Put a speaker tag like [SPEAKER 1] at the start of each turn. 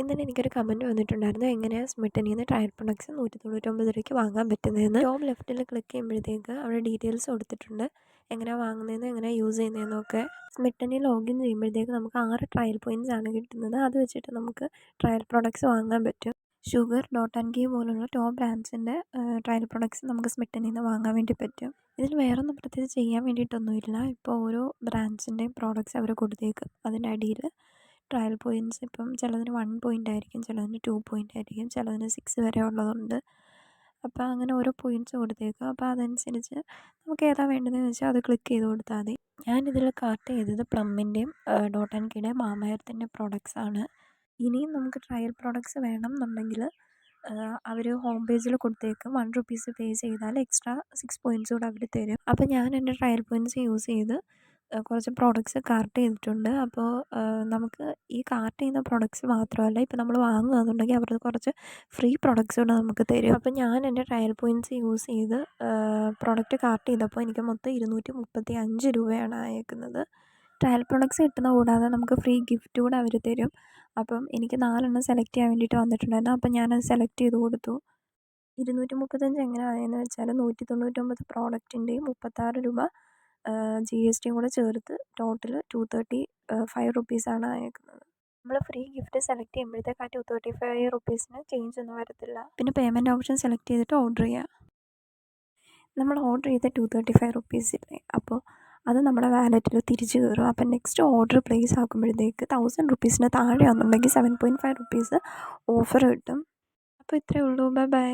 [SPEAKER 1] ഇന്നലെ എനിക്കൊരു കമന്റ് വന്നിട്ടുണ്ടായിരുന്നു. എങ്ങനെയാണ് സ്മിട്ടനിൽ നിന്ന് ട്രയൽ പ്രൊഡക്ട്സ് നൂറ്റി തൊണ്ണൂറ്റൊമ്പത് രൂപയ്ക്ക് വാങ്ങാൻ പറ്റുന്നതെന്ന്. ടോം ലെഫ്റ്റിൽ ക്ലിക്ക് ചെയ്യുമ്പോഴത്തേക്ക് അവിടെ ഡീറ്റെയിൽസ് കൊടുത്തിട്ടുണ്ട്. എങ്ങനെയാണ് വാങ്ങുന്നതെന്ന് എങ്ങനെയാണ് യൂസ് ചെയ്യുന്നതെന്നൊക്കെ സ്മിട്ടനിൽ ലോഗിൻ ചെയ്യുമ്പോഴത്തേക്ക് നമുക്ക് ആറ് ട്രയൽ പോയിന്റ്സ് ആണ് കിട്ടുന്നത്. അത് വെച്ചിട്ട് നമുക്ക് ട്രയൽ പ്രൊഡക്ട്സ് വാങ്ങാൻ പറ്റും. ഷുഗർ ഡോട്ട് ആൻഡ് ഗീ പോലുള്ള ടോപ്പ് ബ്രാൻഡ്സിന്റെ ട്രയൽ പ്രൊഡക്ട്സ് നമുക്ക് സ്മിട്ടനിൽ നിന്ന് വാങ്ങാൻ വേണ്ടി പറ്റും. ഇതിൽ വേറൊന്നും പ്രത്യേകിച്ച് ചെയ്യാൻ വേണ്ടിയിട്ടൊന്നുമില്ല. ഇപ്പോൾ ഓരോ ബ്രാൻഡ്സിന്റെയും പ്രോഡക്റ്റ്സ് അവർ കൊടുത്തേക്കും. അതിന്റെ അടിയിൽ ട്രയൽ പോയിന്റ്സ് ഇപ്പം ചിലതിന് വൺ പോയിന്റ് ആയിരിക്കും ചിലതിന് ടു പോയിന്റ് ആയിരിക്കും ചിലതിന് സിക്സ് വരെ ഉള്ളതുണ്ട്. അപ്പോൾ അങ്ങനെ ഓരോ പോയിന്റ്സ് കൊടുത്തേക്കും. അപ്പോൾ അതനുസരിച്ച് നമുക്ക് ഏതാ വേണ്ടതെന്ന് വെച്ചാൽ അത് ക്ലിക്ക് ചെയ്ത് കൊടുത്താൽ മതി. ഞാനിതിൽ കാർട്ട് ചെയ്തത് പ്ലമ്മിന്റെയും ഡോട്ട് ആൻഡ് കീടെ മാമയർത്തിന്റെ പ്രോഡക്റ്റ്സ് ആണ്. ഇനിയും നമുക്ക് ട്രയൽ പ്രോഡക്റ്റ്സ് വേണം എന്നുണ്ടെങ്കിൽ അവർ ഹോം പേജിൽ കൊടുത്തേക്കും. വൺ റുപ്പീസ് പേ ചെയ്താൽ എക്സ്ട്രാ സിക്സ് പോയിന്റ്സ് കൂടെ അവർ തരും. അപ്പോൾ ഞാൻ എന്റെ ട്രയൽ പോയിന്റ്സ് യൂസ് ചെയ്ത് കുറച്ച് പ്രോഡക്റ്റ്സ് കാർട്ട് ചെയ്തിട്ടുണ്ട്. അപ്പോൾ നമുക്ക് ഈ കാർട്ട് ചെയ്യുന്ന പ്രോഡക്റ്റ്സ് മാത്രമല്ല ഇപ്പോൾ നമ്മൾ വാങ്ങുകയാണെന്നുണ്ടെങ്കിൽ അവർ കുറച്ച് ഫ്രീ പ്രോഡക്റ്റ്സ് കൂടെ നമുക്ക് തരും. അപ്പോൾ ഞാൻ എന്റെ ട്രയൽ പോയിന്റ്സ് യൂസ് ചെയ്ത് പ്രോഡക്റ്റ് കാർട്ട് ചെയ്തപ്പോൾ എനിക്ക് മൊത്തം ഇരുന്നൂറ്റി മുപ്പത്തി അഞ്ച് രൂപയാണ് അയക്കുന്നത്. ട്രയൽ പ്രോഡക്റ്റ്സ് കിട്ടുന്ന കൂടാതെ നമുക്ക് ഫ്രീ ഗിഫ്റ്റ് കൂടെ അവർ തരും. അപ്പം എനിക്ക് നാലെണ്ണം സെലക്ട് ചെയ്യാൻ വേണ്ടിയിട്ട് വന്നിട്ടുണ്ടായിരുന്നു. അപ്പം ഞാനത് സെലക്ട് ചെയ്ത് കൊടുത്തു. ഇരുന്നൂറ്റി മുപ്പത്തഞ്ച് എങ്ങനെ ആയെന്ന് വെച്ചാൽ നൂറ്റി തൊണ്ണൂറ്റൊമ്പത് പ്രോഡക്റ്റിന്റെയും മുപ്പത്താറ് രൂപ ജി എസ് ടിയും കൂടെ ചേർത്ത് ടോട്ടൽ ടു തേർട്ടി ഫൈവ് റുപ്പീസാണ് അയക്കുന്നത്. നമ്മൾ ഫ്രീ ഗിഫ്റ്റ് സെലക്ട് ചെയ്യുമ്പോഴത്തേക്ക് ആ ടു തേർട്ടി ഫൈവ് റുപ്പീസിന് ചേഞ്ച് ഒന്നും വരത്തില്ല. പിന്നെ പേയ്മെന്റ് ഓപ്ഷൻ സെലക്ട് ചെയ്തിട്ട് ഓർഡർ ചെയ്യുക നമ്മൾ ഓർഡർ ചെയ്ത ടു തേർട്ടി ഫൈവ് റുപ്പീസ് ഇല്ലേ? അപ്പോൾ അത് നമ്മുടെ വാലറ്റിൽ തിരിച്ചു കയറും അപ്പം നെക്സ്റ്റ് ഓർഡർ പ്ലേസ് ആക്കുമ്പോഴത്തേക്ക് തൗസൻഡ് റുപ്പീസിന് താഴെയാണെന്നുണ്ടെങ്കിൽ seven point five rupees offer കിട്ടും. അപ്പോൾ ഇത്രയേ ഉള്ളൂ. Bye bye